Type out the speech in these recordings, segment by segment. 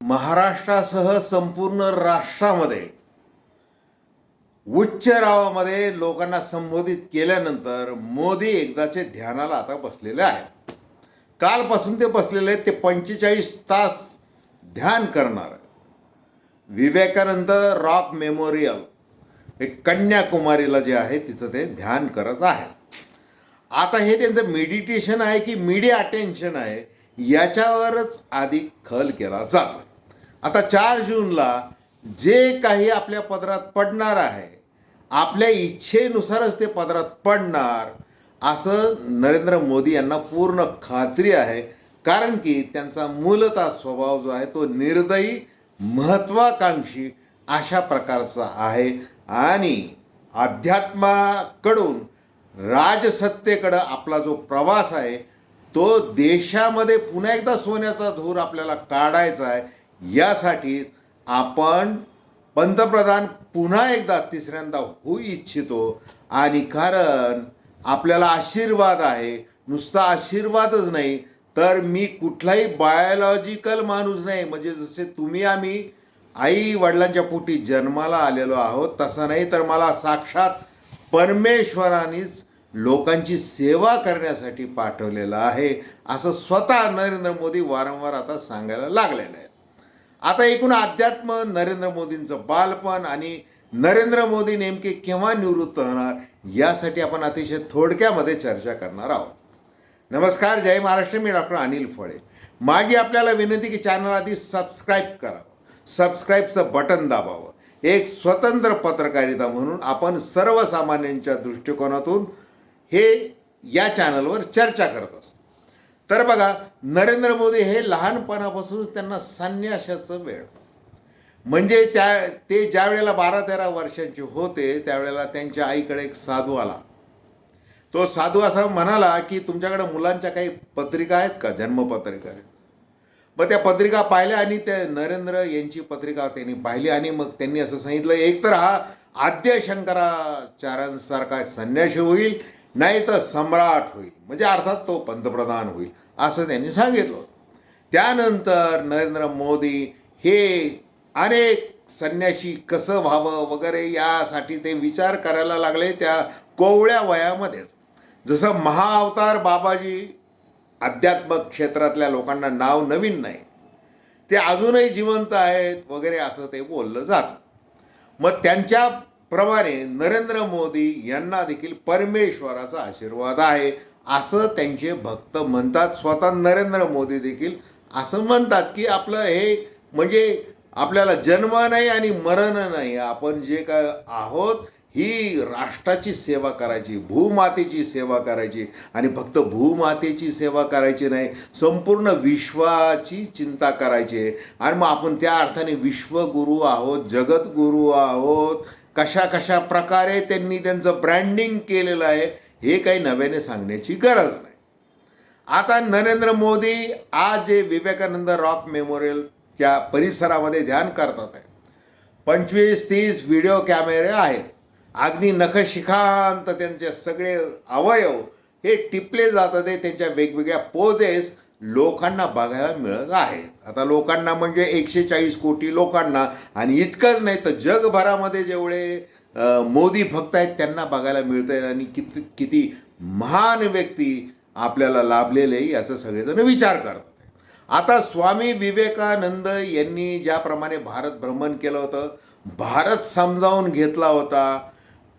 महाराष्ट्रासह संपूर्ण राष्ट्रामध्ये उच्च रावामध्ये लोकांना संबोधित केल्यानंतर मोदी एकदाचे ध्यानाला आता बसलेले आहेत. कालपासून ते बसलेले आहेत ते पंचेचाळीस तास ध्यान करणार विवेकानंद रॉक मेमोरियल हे कन्याकुमारीला जे आहे तिथं ते ध्यान करत आहे आता हे त्यांचं मेडिटेशन आहे की मीडिया अटेन्शन आहे याच्यावरच आधी खल केला जातो आता चार जूनला जे काही आपल्या पदरात पडणार आहे आपल्या इच्छेनुसारच ते पदरात पडणार असं नरेंद्र मोदी यांना पूर्ण खात्री आहे. कारण की त्यांचा मूलतः स्वभाव जो आहे तो निर्दयी महत्त्वाकांक्षी अशा प्रकारचा आहे. आणि अध्यात्माकडून राजसत्तेकडं आपला जो प्रवास आहे तो देशामध्ये पुन्हा एकदा सोन्याचा धूर आपल्याला काढायचा आहे. यासाठीच आपण पंतप्रधान पुन्हा एकदा तिसऱ्यांदा होऊ इच्छितो. आणि कारण आपल्याला आशीर्वाद आहे. नुसता आशीर्वादच नाही. तर मी कुठलाही बायोलॉजिकल माणूस नाही. म्हणजे जसे तुम्ही आम्ही आई वडिलांच्या पोटी जन्माला आलेलो आहोत तसं नाही तर मला साक्षात परमेश्वरानेच लोकांची सेवा करण्यासाठी पाठवलेलं आहे. असं स्वतः नरेंद्र मोदी वारंवार आता सांगायला लागलेलं आहे आता एकूण अध्यात्म नरेंद्र मोदींचं बालपण आणि नरेंद्र मोदी नेमके केव्हा निवृत्त होणार यासाठी आपण अतिशय थोडक्यामध्ये चर्चा करणार आहोत. नमस्कार जय महाराष्ट्र. मी डॉक्टर अनिल फळे. माझी आपल्याला विनंती की चॅनल आधी सबस्क्राईब करावं सबस्क्राईबचं बटन दाबावं. एक स्वतंत्र पत्रकारिता म्हणून आपण सर्वसामान्यांच्या दृष्टिकोनातून हे या चॅनलवर चर्चा करत असतो. तर बघा नरेंद्र मोदी हे लहानपणापासूनच त्यांना संन्यासाचं वेळ. म्हणजे त्या ते ज्या वेळेला बारा तेरा वर्षांचे होते त्यावेळेला त्यांच्या आईकडे एक साधू आला. तो साधू असा म्हणाला की तुमच्याकडे मुलांच्या काही पत्रिका आहेत का? जन्मपत्रिका आहेत. मग त्या पत्रिका पाहिल्या आणि त्या नरेंद्र यांची पत्रिका त्यांनी पाहिली आणि मग त्यांनी असं सांगितलं एक तर हा आद्य शंकराचार्यांसारखा संन्यासी होईल नाही तर सम्राट होईल. म्हणजे अर्थात तो पंतप्रधान होईल. असं त्यांनी सांगितलं त्यानंतर नरेंद्र मोदी हे अनेक संन्याशी कसं व्हावं वगैरे यासाठी ते विचार करायला लागले त्या कोवळ्या वयामध्येच जसं महाअवतार बाबाजी अध्यात्मक क्षेत्रातल्या लोकांना नाव नवीन नाही. ते अजूनही जिवंत आहेत वगैरे असं ते बोललं जातं. मग त्यांच्याप्रमाणे नरेंद्र मोदी यांना देखील परमेश्वराचा आशीर्वाद आहे. असं त्यांचे भक्त म्हणतात. स्वतः नरेंद्र मोदी देखील असं म्हणतात की आपलं हे म्हणजे आपल्याला जन्म नाही आणि मरण नाही. आपण जे काय आहोत ही राष्ट्राची सेवा करायची भूमातेची सेवा करायची. आणि फक्त भूमातेची सेवा करायची नाही संपूर्ण विश्वाची चिंता करायची. आहे आणि मग आपण त्या अर्थाने विश्वगुरू आहोत जगद्गुरू आहोत. कशा कशा प्रकारे त्यांनी त्यांचं ब्रँडिंग केलेलं आहे हे काही नव्याने सांगण्याची गरज नाही. आता नरेंद्र मोदी आज जे विवेकानंद रॉक मेमोरियलच्या परिसरामध्ये ध्यान करतात आहे. पंचवीस तीस व्हिडिओ कॅमेरे आहेत. अगदी नखशिखांत त्यांचे सगळे अवयव हे टिपले जातात त्यांच्या वेगवेगळ्या पोजेस लोकांना बघायला मिळत आहेत. आता लोकांना म्हणजे एकशे चाळीस कोटी लोकांना आणि इतकंच नाही तर जगभरामध्ये जेवढे मोदी भक्त आहेत त्यांना बघायला मिळत आहे आणि किती किती महान व्यक्ती आपल्याला लाभलेले याचं सगळेजण विचार करतात. आता स्वामी विवेकानंद यांनी ज्याप्रमाणे भारत भ्रमण केलं होतं भारत समजावून घेतला होता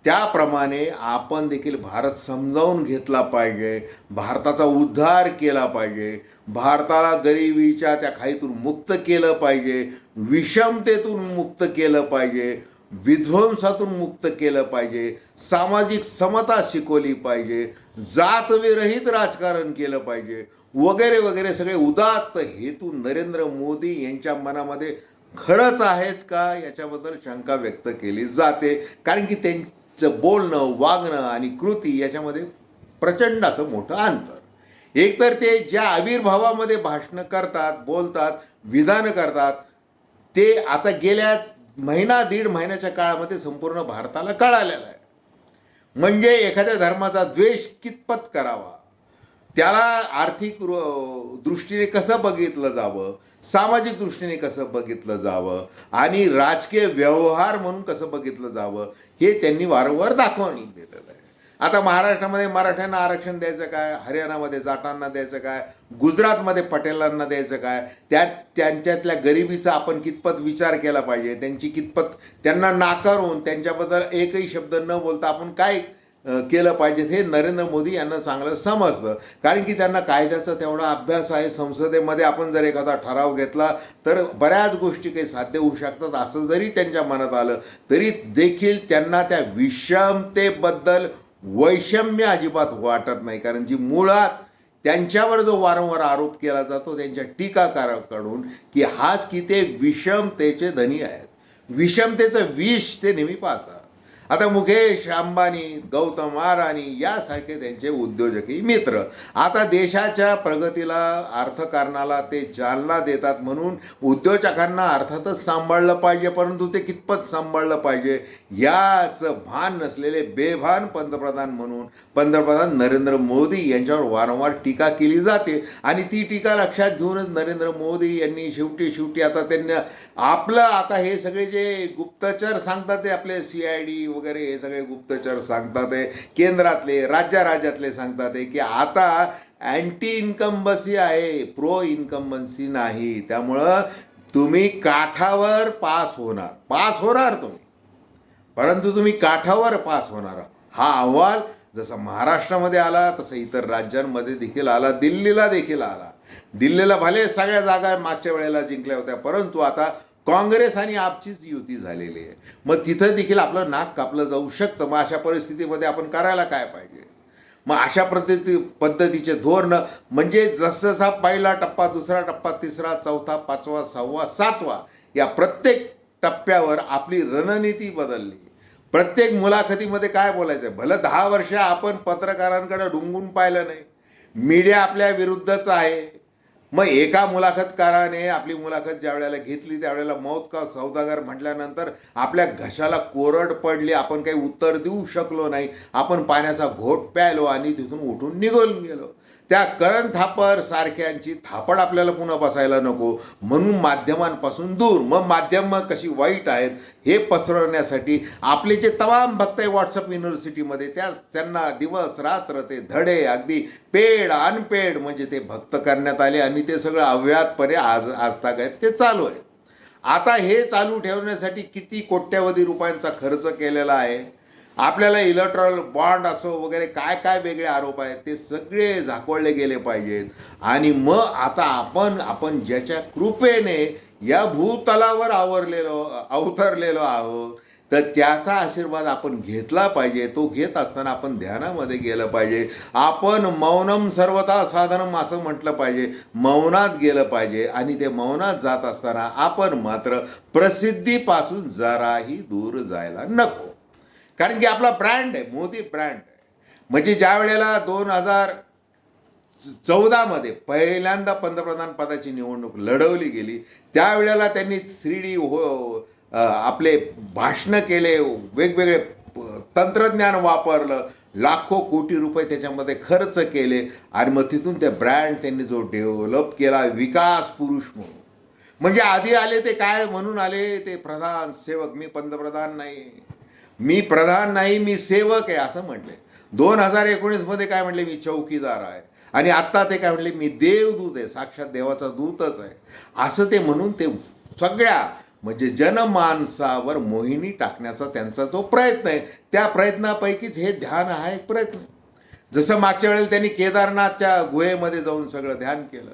त्याप्रमाणे आपण देखील भारत समजावून घेतला पाहिजे भारताचा उद्धार केला पाहिजे भारताला गरिबीच्या त्या खाईतून मुक्त केलं पाहिजे विषमतेतून मुक्त केलं पाहिजे विध्वंसातून मुक्त केलं पाहिजे सामाजिक समता शिकवली पाहिजे जातविरहित राजकारण केलं पाहिजे वगैरे वगैरे सगळे उदात्त हेतू नरेंद्र मोदी यांच्या मनामध्ये खरंच आहेत का? याच्याबद्दल शंका व्यक्त केली जाते. कारण की त्यांचं बोलणं वागणं आणि कृती याच्यामध्ये प्रचंड असं मोठं अंतर. एकतर ते ज्या आविर्भावामध्ये भाषणं करतात बोलतात विधानं करतात ते आता गेल्या महिना दीड महिन्याच्या काळामध्ये संपूर्ण भारताला कळालेला आहे. म्हणजे एखाद्या धर्माचा द्वेष कितपत करावा? त्याला आर्थिक दृष्टीने कसं बघितलं जावं? सामाजिक दृष्टीने कसं बघितलं जावं? आणि राजकीय व्यवहार म्हणून कसं बघितलं जावं? हे त्यांनी वारंवार दाखवून दिलेलं आहे आता महाराष्ट्रामध्ये मराठ्यांना आरक्षण द्यायचं काय? हरियाणामध्ये जाटांना द्यायचं काय? गुजरातमध्ये पटेलांना द्यायचं काय? त्या त्यांच्यातल्या गरिबीचा आपण कितपत विचार केला पाहिजे? त्यांची कितपत त्यांना नाकारून त्यांच्याबद्दल एकही शब्द न बोलता आपण काय केलं पाहिजे हे नरेंद्र मोदी यांना चांगलं समजतं. कारण की त्यांना कायद्याचा तेवढा अभ्यास आहे. संसदेमध्ये आपण जर एखादा ठराव घेतला तर बऱ्याच गोष्टी काही साध्य होऊ शकतात असं जरी त्यांच्या मनात आलं तरी देखील त्यांना त्या विषमतेबद्दल वैषम्य अजिबात वाटत नाही. कारण जी मुळात त्यांच्यावर जो वारंवार आरोप केला जातो त्यांच्या टीकाकाराकडून की हाच की ते विषमतेचे धनी आहेत. विषमतेचं विष ते नेहमी पाहतात. आता मुकेश अंबानी गौतम अदानी यासारखे त्यांचे उद्योजकही मित्र. आता देशाच्या प्रगतीला अर्थकारणाला ते चालना देतात म्हणून उद्योजकांना अर्थातच सांभाळलं पाहिजे परंतु ते कितपत सांभाळलं पाहिजे याचं भान नसलेले बेभान पंतप्रधान म्हणून पंतप्रधान नरेंद्र मोदी यांच्यावर वारंवार टीका केली जाते. आणि ती टीका लक्षात घेऊनच नरेंद्र मोदी यांनी शेवटी शेवटी आता त्यांना आपलं आता हे सगळे जे गुप्तचर सांगतात ते आपले सी आय डी वगैरे हे सगळे गुप्तचर सांगतात आहे. केंद्रातले राज्या राज्यातले सांगतात आहे की आता अँटी इन्कम्बन्सी आहे प्रो इन्कम्बन्सी नाही. त्यामुळं तुम्ही काठावर पास होणार. पास होणार तुम्ही. परंतु तुम्ही काठावर पास होणार. हा अहवाल जसा महाराष्ट्रामध्ये आला तसं इतर राज्यांमध्ये देखील आला दिल्लीला देखील आला. दिल्लीला भले सगळ्या जागा मागच्या वेळेला जिंकल्या होत्या परंतु आता काँग्रेस आणि आपचीच युती झालेली आहे. मग तिथं देखील आपलं नाक कापलं जाऊ शकतं. मग अशा परिस्थितीमध्ये आपण करायला काय पाहिजे? मग अशा पद्धती पद्धतीचे धोरण म्हणजे जसजसा पहिला टप्पा दुसरा टप्पा तिसरा चौथा पाचवा सहावा सातवा या प्रत्येक टप्प्यावर आपली रणनीती बदलली. प्रत्येक मुलाखतीमध्ये काय बोलायचं भलं दहा वर्ष आपण पत्रकारांकडे डुंगून पाहिलं नाही. मीडिया आपल्या विरुद्धच आहे. मग एका मुलाखतकाराने आपली मुलाखत ज्या वेळेला घेतली त्यावेळेला मौत का सौदागर म्हटल्यानंतर आपल्या घशाला कोरड पडली आपण काही उत्तर देऊ शकलो नाही. आपण पाण्याचा घोट प्यायलो आणि तिथून उठून निघून गेलो. त्या करण थापर सारख्यांची थापड आपल्याला पुन्हा बसायला नको. म्हणून माध्यमांपासून दूर. मग माध्यमं कशी वाईट आहेत हे पसरवण्यासाठी आपले जे तमाम भक्त आहे व्हॉट्सअप युनिव्हर्सिटीमध्ये त्या त्यांना दिवस रात्र ते धडे अगदी पेड अनपेड म्हणजे ते भक्त करण्यात आले. आणि ते सगळं अव्यातपणे आज आजतागायत ते चालू आहे आता हे चालू ठेवण्यासाठी किती कोट्यवधी रुपयांचा खर्च केलेला आहे? आपल्याला इलेक्ट्रॉल बॉन्ड असो वगैरे काय काय वेगळे आरोप आहेत ते सगळे झाकवळले गेले पाहिजेत. आणि मग आता आपण आपण ज्याच्या कृपेने या भूतलावर आवरलेलो अवतरलेलो आहोत तर त्याचा आशीर्वाद आपण घेतला पाहिजे. तो घेत असताना आपण ध्यानामध्ये गेलं पाहिजे. आपण मौनम सर्वता साधनम असं म्हटलं पाहिजे. मौनात गेलं पाहिजे. आणि ते मौनात जात असताना आपण मात्र प्रसिद्धीपासून जराही दूर जायला नको. कारण की आपला ब्रँड आहे मोदी ब्रँड आहे. म्हणजे ज्या वेळेला दोन हजार चौदामध्ये पहिल्यांदा पंतप्रधान पदाची निवडणूक लढवली गेली त्यावेळेला त्यांनी थ्री डी हो, हो आपले भाषणं केले वेगवेगळे तंत्रज्ञान वापरलं लाखो कोटी रुपये त्याच्यामध्ये खर्च केले आणि मग तिथून ते ब्रँड त्यांनी जो डेव्हलप केला विकास पुरुष म्हणून. म्हणजे आधी आले ते काय म्हणून आले ते प्रधान सेवक मी पंतप्रधान नाही. मी प्रधान नाही मी सेवक आहे असं म्हटले दोन हजार एकोणीसमध्ये काय म्हटले मी चौकीदार आहे. आणि आत्ता ते काय म्हटले मी देवदूत आहे साक्षात देवाचा दूतच आहे. असं ते म्हणून ते सगळ्या म्हणजे जनमानसावर मोहिनी टाकण्याचा त्यांचा जो प्रयत्न आहे त्या प्रयत्नापैकीच हे ध्यान हा एक प्रयत्न आहे. जसं मागच्या वेळेला त्यांनी केदारनाथच्या गुहेमध्ये जाऊन सगळं ध्यान केलं.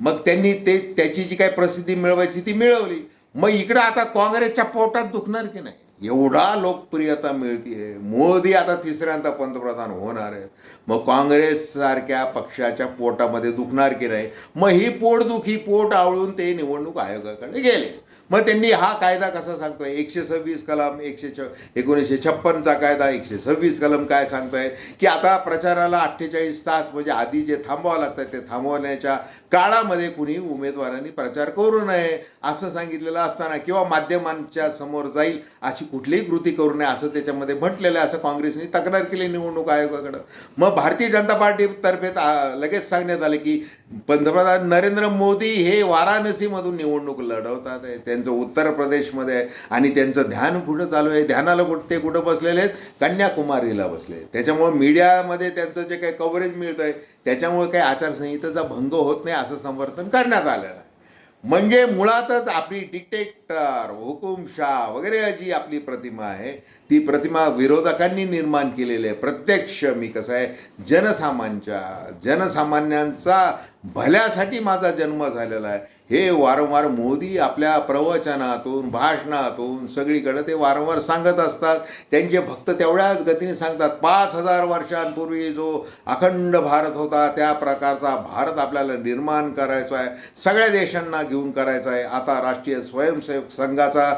मग त्यांनी ते त्याची जी काही प्रसिद्धी मिळवायची ती मिळवली. मग इकडं आता काँग्रेसच्या पोटात दुखणार की नाही? एवढा लोकप्रियता मिळतीये. मोदी आता तिसऱ्यांदा पंतप्रधान होणार आहे मग काँग्रेस सारख्या पक्षाच्या पोटामध्ये दुखणार की नाही? मग ही पोटदुखी पोट आवळून ते निवडणूक आयोगाकडे गेले. मग त्यांनी हा कायदा कसा सांगतोय? एकशे सव्वीस कलम एकशे छ एकोणीसशे छप्पनचा कायदा एकशे सव्वीस कलम काय सांगतोय? की आता प्रचाराला अठ्ठेचाळीस तास म्हणजे आधी जे थांबवावं लागतं ते थांबवण्याच्या काळामध्ये कुणी उमेदवारांनी प्रचार करू नये. असं सांगितलेलं असताना किंवा माध्यमांच्या समोर जाईल अशी कुठलीही कृती करू नये असं त्याच्यामध्ये म्हटलेलं आहे असं काँग्रेसने तक्रार केली निवडणूक आयोगाकडं. मग भारतीय जनता पार्टीतर्फे लगेच सांगण्यात आलं की पंतप्रधान नरेंद्र मोदी हे वाराणसीमधून निवडणूक लढवतात आहे. त्यांचं उत्तर प्रदेशमध्ये आहे आणि त्यांचं ध्यान कुठं चालू आहे? ध्यानाला कुठं ते कुठं बसलेले आहेत? कन्याकुमारीला बसले त्याच्यामुळे मीडियामध्ये त्यांचं जे काही कव्हरेज मिळतं आहे त्याच्यामुळे काही आचारसंहितेचा भंग होत नाही असं समर्थन करण्यात आलेलं आहे. म्हणजे मुळातच आपली डिक्टेक्टर हुकुमशाह वगैरे जी आपली प्रतिमा आहे ती प्रतिमा विरोधकांनी निर्माण केलेली आहे. प्रत्यक्ष मी कसं आहे जनसामान्यांच्या जनसामान्यांचा भल्यासाठी माझा जन्म झालेला आहे. हे वारंवार मोदी आपल्या प्रवचनातून भाषणातून सगळीकडे ते वारंवार सांगत असतात. त्यांचे भक्त तेवढ्याच गतीने सांगतात. पाच हजार वर्षांपूर्वी जो अखंड भारत होता त्या प्रकारचा भारत आपल्याला निर्माण करायचा आहे सगळ्या देशांना घेऊन करायचा आहे. आता राष्ट्रीय स्वयंसेवक संघाचा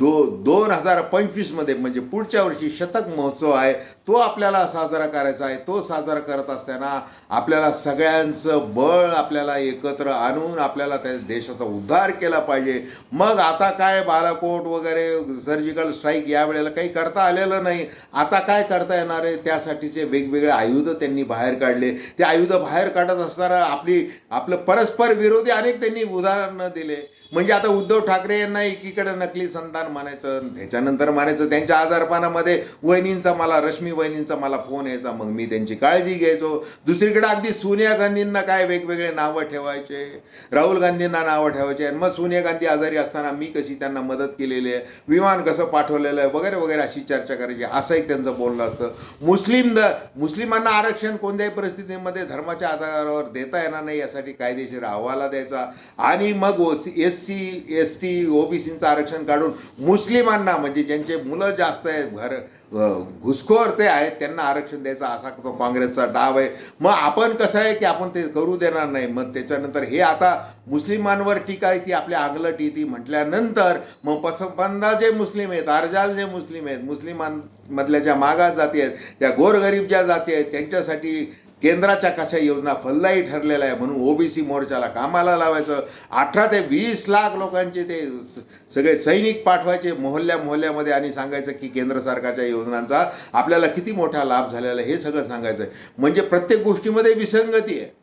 दो दोन हजार पंचवीसमध्ये म्हणजे पुढच्या वर्षी शतक महोत्सव आहे तो आपल्याला साजरा करायचा आहे तो साजरा करत असताना आपल्याला सगळ्यांचं बळ आपल्याला एकत्र आणून आपल्याला त्या देशाचा उद्धार केला पाहिजे. मग आता काय बालाकोट वगैरे सर्जिकल स्ट्राईक यावेळेला काही करता आलेलं नाही. आता काय करता येणार आहे? त्यासाठीचे वेगवेगळे आयुध त्यांनी बाहेर काढले. ते आयुध बाहेर काढत असताना आपली आपलं परस्पर विरोधी अनेक त्यांनी उदाहरणं दिले. म्हणजे आता उद्धव ठाकरे यांना एकीकडे नकली संतान मानायचं त्याच्यानंतर मानायचं. त्यांच्या आजारपणामध्ये वहिनींचा मला रश्मी वहिनींचा मला फोन यायचा मग मी त्यांची काळजी घ्यायचो. दुसरीकडे अगदी सोनिया गांधींना काय वेगवेगळे नावं ठेवायचे? राहुल गांधींना नावं ठेवायचे. आणि मग सोनिया गांधी आजारी असताना मी कशी त्यांना मदत केलेली आहे? विमान कसं पाठवलेलं आहे? वगैरे वगैरे अशी चर्चा करायची. असं एक त्यांचं बोलणं असतं. मुस्लिम द मुस्लिमांना आरक्षण कोणत्याही परिस्थितीमध्ये धर्माच्या आधारावर देता येणार नाही यासाठी कायदेशीर अहवाला द्यायचा. आणि मग एस सी एस टी ओबीसीचं आरक्षण काढून मुस्लिमांना म्हणजे ज्यांचे मुलं जास्त आहेत घर घुसखोर ते आहेत त्यांना आरक्षण द्यायचा असा तो काँग्रेसचा डाव आहे. मग आपण कसं आहे की आपण ते करू देणार नाही? मग त्याच्यानंतर हे आता मुस्लिमांवर टीका आहे ती आपल्या अंगलट येते म्हटल्यानंतर मग पसंदा जे मुस्लिम आहेत अर्जाल जे मुस्लिम आहेत मुस्लिमांमधल्या ज्या मागास जाती आहेत त्या गोरगरीब ज्या जाती आहेत त्यांच्यासाठी केंद्राच्या कशा योजना फलदायी ठरलेल्या आहे म्हणून ओबीसी मोर्चाला कामाला लावायचं. अठरा ते वीस लाख लोकांचे ते स- सगळे सैनिक पाठवायचे मोहल्ल्या मोहल्ल्यामध्ये आणि सांगायचं की केंद्र सरकारच्या योजनांचा आपल्याला किती मोठा लाभ झालेला हे सगळं सांगायचं आहे. म्हणजे प्रत्येक गोष्टीमध्ये विसंगती आहे.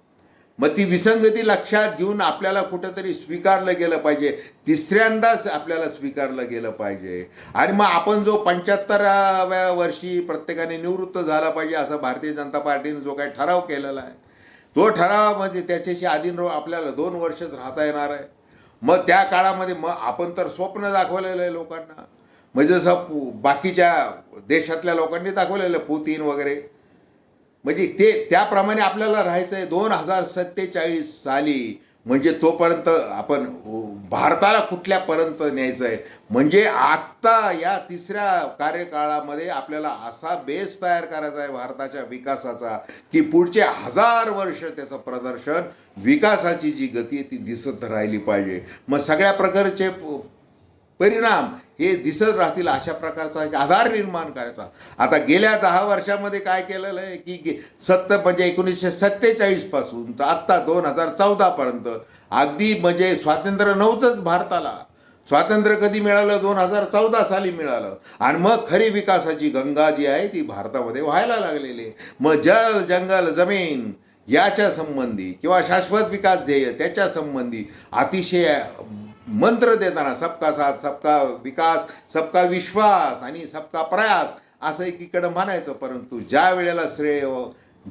मग ती विसंगती लक्षात घेऊन आपल्याला कुठंतरी स्वीकारलं गेलं पाहिजे. तिसऱ्यांदाच आपल्याला स्वीकारलं गेलं पाहिजे. आणि मग आपण जो पंच्याहत्तराव्या वर्षी प्रत्येकाने निवृत्त झाला पाहिजे असं भारतीय जनता पार्टीने जो काही ठराव केलेला आहे तो ठराव म्हणजे त्याच्याशी आधीन आपल्याला दोन वर्षच राहता येणार आहे. मग त्या काळामध्ये मग आपण तर स्वप्न दाखवलेलं आहे लोकांना. म्हणजे जसं बाकीच्या देशातल्या लोकांनी दाखवलेलं आहे, पुतीन वगैरे. म्हणजे ते त्याप्रमाणे आपल्याला राहायचं आहे दोन हजार सत्तेचाळीस साली. म्हणजे तोपर्यंत आपण भारताला कुठल्यापर्यंत न्यायचं आहे म्हणजे आत्ता या तिसऱ्या कार्यकाळामध्ये आपल्याला असा बेस तयार करायचा आहे भारताच्या विकासाचा की पुढचे हजार वर्ष त्याचं प्रदर्शन विकासाची जी गती आहे ती दिसत राहिली पाहिजे. मग सगळ्या प्रकारचे परिणाम हे दिसत राहतील अशा प्रकारचा एक आधार निर्माण करायचा. आता गेल्या दहा वर्षामध्ये काय केलेलं आहे की सत्तर म्हणजे एकोणीसशे सत्तेचाळीसपासून तर आत्ता दोन हजार चौदापर्यंत अगदी म्हणजे स्वातंत्र्य नव्हतंच भारताला. स्वातंत्र्य कधी मिळालं? दोन हजार चौदा साली मिळालं. आणि मग खरी विकासाची गंगा जी आहे ती भारतामध्ये व्हायला लागलेली. आहे मग जल जंगल जमीन याच्या संबंधी किंवा शाश्वत विकास ध्येय त्याच्या संबंधी अतिशय मंत्र देताना सबका साथ सबका विकास सबका विश्वास आणि सबका प्रयास असं एकीकडं म्हणायचं परंतु ज्या वेळेला श्रेय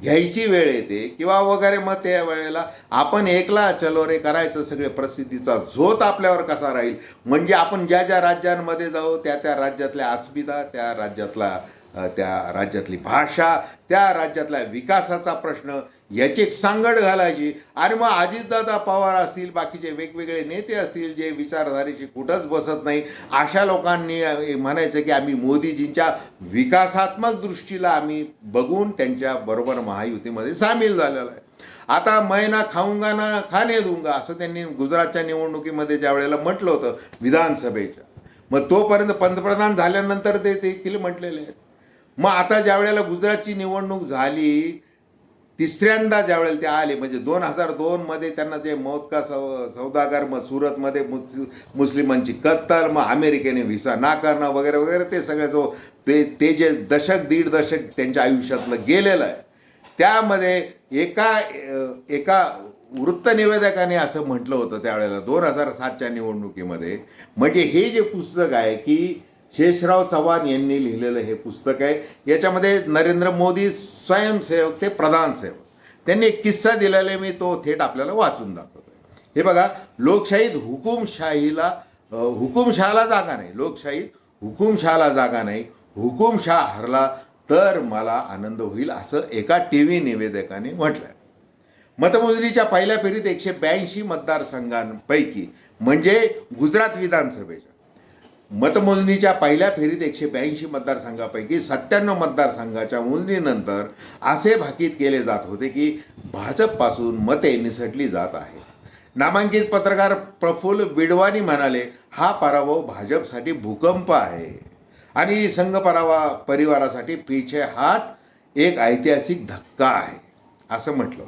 घ्यायची वेळ येते किंवा वगैरे मग त्या वेळेला आपण एकला चलो रे करायचं सगळे प्रसिद्धीचा झोत आपल्यावर कसा राहील? म्हणजे आपण ज्या ज्या राज्यांमध्ये जाऊ त्या त्या राज्यातल्या अस्मिता त्या राज्यातला त्या राज्यातली भाषा त्या राज्यातल्या विकासाचा प्रश्न याची एक सांगड घालायची. आणि मग अजितदादा पवार असतील बाकीचे वेगवेगळे नेते असतील जे विचारधारेशी कुठंच बसत नाही अशा लोकांनी म्हणायचं की आम्ही मोदीजींच्या विकासात्मक दृष्टीला आम्ही बघून त्यांच्या बरोबर महायुतीमध्ये सामील झालेलं आहे. आता मैना खाऊंगा ना खाणे दूंगा असं त्यांनी गुजरातच्या निवडणुकीमध्ये ज्या वेळेला म्हटलं होतं विधानसभेच्या. मग तोपर्यंत पंतप्रधान झाल्यानंतर ते देखील म्हटलेले आहेत. मग आता ज्या वेळेला गुजरातची निवडणूक झाली तिसऱ्यांदा ज्यावेळेला ते आले म्हणजे दोन हजार दोनमध्ये त्यांना जे मौत का सौ सौदागर मग सुरतमध्ये मुस मुस्लिमांची कत्तल मग अमेरिकेने व्हिसा नाकारणं वगैरे वगैरे ते सगळं जो ते ते जे दशक दीड दशक त्यांच्या आयुष्यातलं गेलेलं आहे. त्यामध्ये एका एका वृत्तनिवेदकाने असं म्हटलं होतं त्यावेळेला दोन हजार सातच्या निवडणुकीमध्ये. म्हणजे हे जे पुस्तक आहे की शेषराव चव्हाण यांनी लिहिलेलं हे पुस्तक आहे. याच्यामध्ये नरेंद्र मोदी स्वयंसेवक ते प्रधानसेवक त्यांनी एक किस्सा दिलेला आहे मी तो थेट आपल्याला वाचून दाखवतो हे बघा लोकशाहीत हुकुमशाहीला हुकुमशहाला जागा नाही. लोकशाहीत हुकुमशहाला जागा नाही. हुकुमशाह हरला तर मला आनंद होईल असं एका टी व्ही निवेदकाने म्हटलं मतमोजणीच्या पहिल्या फेरीत एकशे ब्याऐंशी मतदारसंघांपैकी म्हणजे गुजरात विधानसभेच्या मतमोजणीच्या पहिल्या फेरीत एकशे ब्याऐंशी मतदारसंघापैकी सत्त्याण्णव मतदारसंघाच्या मोजणीनंतर असे भाकीत केले जात होते की भाजपपासून मते निसटली जात आहे नामांकित पत्रकार प्रफुल्ल विडवानी म्हणाले हा पराभव भाजपसाठी भूकंप आहे आणि संघ परावा परिवारासाठी पीछे हात एक ऐतिहासिक धक्का आहे असं म्हटलं.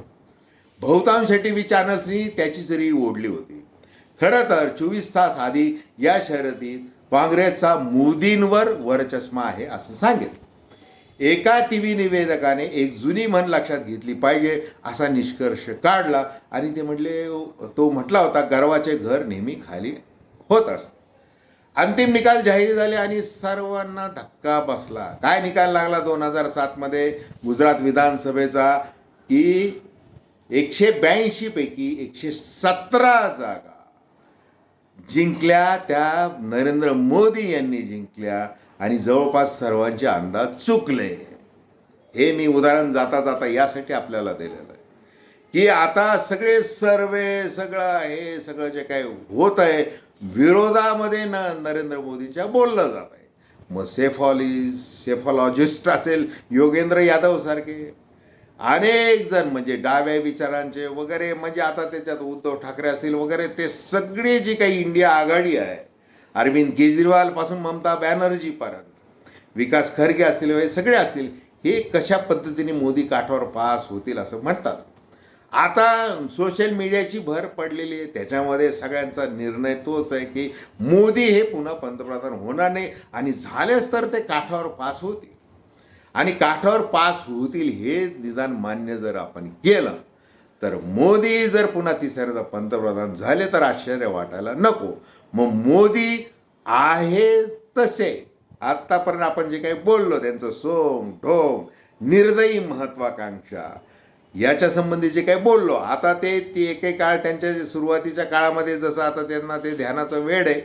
बहुतांश टी व्ही चॅनल्सनी त्याची जरी ओढली होती. खरं तर चोवीस तास आधी या शर्यतीत काँग्रेसचा मोदींवर वरचष्मा आहे असं सांगितलं एका टी व्ही निवेदकाने एक जुनी म्हण लक्षात घेतली पाहिजे असा निष्कर्ष काढला आणि ते म्हटले तो म्हटला होता गर्वाचे घर नेहमी खाली होत असते. अंतिम निकाल जाहीर झाले आणि सर्वांना धक्का बसला. काय निकाल लागला दोन हजार सातमध्ये गुजरात विधानसभेचा. की एकशे ब्याऐंशीपैकी एकशे सतरा जागा. जिंकल्या त्या नरेंद्र मोदी यांनी जिंकल्या आणि जवळपास सर्वांचे अंदाज चुकले. हे मी उदाहरण जाता जाता यासाठी आपल्याला दिलेलं आहे. की आता सगळे सर्वे सगळं हे सगळं जे काही होत आहे विरोधामध्ये न नरेंद्र मोदींच्या बोललं जात आहे. मग सेफॉली सेफॉलॉजिस्ट असेल योगेंद्र यादव सारखे. अनेक जण म्हणजे डाव्या विचारांचे वगैरे म्हणजे आता त्याच्यात उद्धव ठाकरे असतील वगैरे ते सगळे जी काही इंडिया आघाडी आहे अरविंद केजरीवालपासून ममता बॅनर्जीपर्यंत विकास खरगे असतील हे सगळे असतील हे कशा पद्धतीने मोदी काठावर पास होतील असं म्हणतात. आता सोशल मीडियाची भर पडलेली आहे त्याच्यामध्ये सगळ्यांचा निर्णय तोच आहे की मोदी हे पुन्हा पंतप्रधान होणार नाही आणि झालेच तर ते काठावर पास होतील. आणि काठावर पास होतील हे निदान मान्य जर आपण केलं तर मोदी जर पुन्हा तिसऱ्यांदा पंतप्रधान झाले तर आश्चर्य वाटायला नको. मग मोदी आहे तसे. आत्तापर्यंत आपण जे काही बोललो त्यांचं सोम ढोम निर्दयी महत्वाकांक्षा याच्या संबंधी जे काही बोललो आता ते ती एके काळ त्यांच्या सुरुवातीच्या काळामध्ये जसं आता त्यांना ते ध्यानाचं वेळ आहे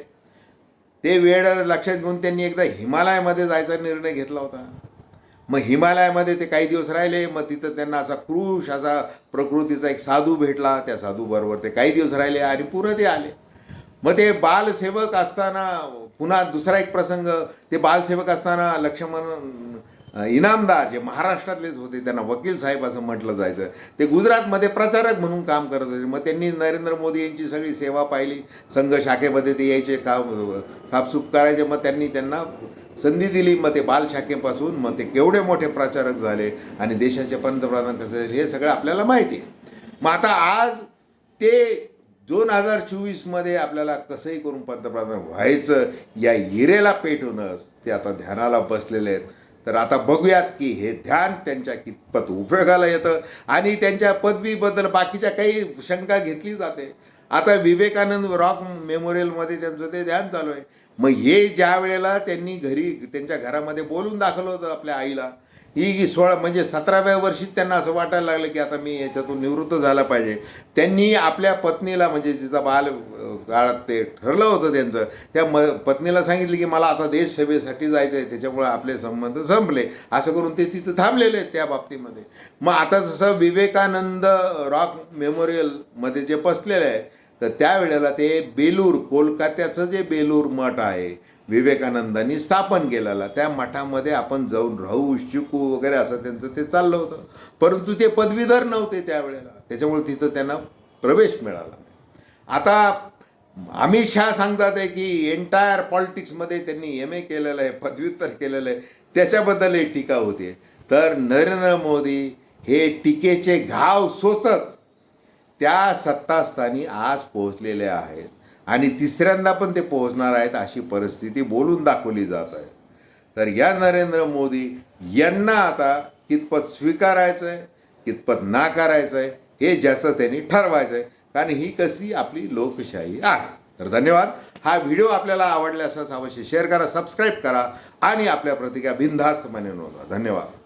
ते वेळ लक्षात घेऊन त्यांनी एकदा हिमालयामध्ये जायचा निर्णय घेतला होता. मग हिमालयामध्ये ते काही दिवस राहिले मग तिथं त्यांना असा क्रूश असा प्रकृतीचा एक साधू भेटला त्या साधूबरोबर ते काही दिवस राहिले आणि पुन्हा ते आले. मग ते बालसेवक असताना पुन्हा दुसरा एक प्रसंग ते बालसेवक असताना लक्ष्मण इनामदार जे महाराष्ट्रातलेच होते त्यांना वकील साहेब असं म्हटलं जायचं. ते गुजरातमध्ये प्रचारक म्हणून काम करत होते. मग त्यांनी नरेंद्र मोदी यांची सगळी सेवा पाहिली. संघ शाखेमध्ये ते यायचे काम साफसूफ करायचे. मग त्यांनी त्यांना संधी दिली. मग ते बालशाखेपासून मग ते केवढे मोठे प्रचारक झाले आणि देशाचे पंतप्रधान कसे झाले हे सगळं आपल्याला माहिती आहे. मग आता आज ते दोन हजार चोवीसमध्ये आपल्याला कसंही करून पंतप्रधान व्हायचं या हिरेला पेटूनच ते आता ध्यानाला बसलेले आहेत. तर आता बघूयात की हे ध्यान त्यांच्या कितपत उपयोगाला येतं आणि त्यांच्या पदवीबद्दल बाकीच्या काही शंका घेतली जाते. आता विवेकानंद रॉक मेमोरियलमध्ये त्यांचं ते ध्यान चालू आहे. मग हे ज्या वेळेला त्यांनी घरी त्यांच्या घरामध्ये बोलून दाखवलं होतं आपल्या आईला ही सोळा म्हणजे सतराव्या वर्षी त्यांना असं वाटायला लागलं की आता मी याच्यातून निवृत्त झाला पाहिजे. त्यांनी आपल्या पत्नीला म्हणजे जिचा बाल काळात ते ठरलं होतं त्यांचं त्या म पत्नीला सांगितलं की मला आता देशसेवेसाठी जायचं आहे त्याच्यामुळे आपले संबंध संपले. असं करून ते तिथं थांबलेले आहेत त्या बाबतीमध्ये. मग आता जसं विवेकानंद रॉक मेमोरियलमध्ये जे बसलेलं आहे तर त्यावेळेला ते बेलूर कोलकात्याचं जे बेलूर मठ आहे विवेकानंदांनी स्थापन केलेला. त्या मठामध्ये आपण जाऊन राहू शिकू वगैरे असं त्यांचं ते चाललं होतं. परंतु ते पदवीधर नव्हते त्यावेळेला. त्याच्यामुळे तिथं त्यांना प्रवेश मिळाला आता अमित शहा सांगतात आहे की एंटायर पॉलिटिक्समध्ये त्यांनी एम ए केलेलं आहे पदव्युत्तर केलेलं आहे. त्याच्याबद्दलही टीका होते. तर नरेंद्र मोदी हे टीकेचे घाव सोचत त्या सत्तास्थानी आज पोहोचलेले आहेत. आणि तिसऱ्यांदा पण ते पोहोचणार आहेत अशी परिस्थिती बोलून दाखवली जात आहे. तर या नरेंद्र मोदी यांना आता कितपत स्वीकारायचं आहे कितपत नाकारायचं आहे हे ज्याचं त्यांनी ठरवायचं आहे कारण ही कशी आपली लोकशाही आहे. तर धन्यवाद. हा व्हिडिओ आपल्याला आवडला अवश्य शेअर करा सबस्क्राईब करा आणि आपल्या प्रतिक्रिया बिनधास्तपणे नोंदवा. धन्यवाद.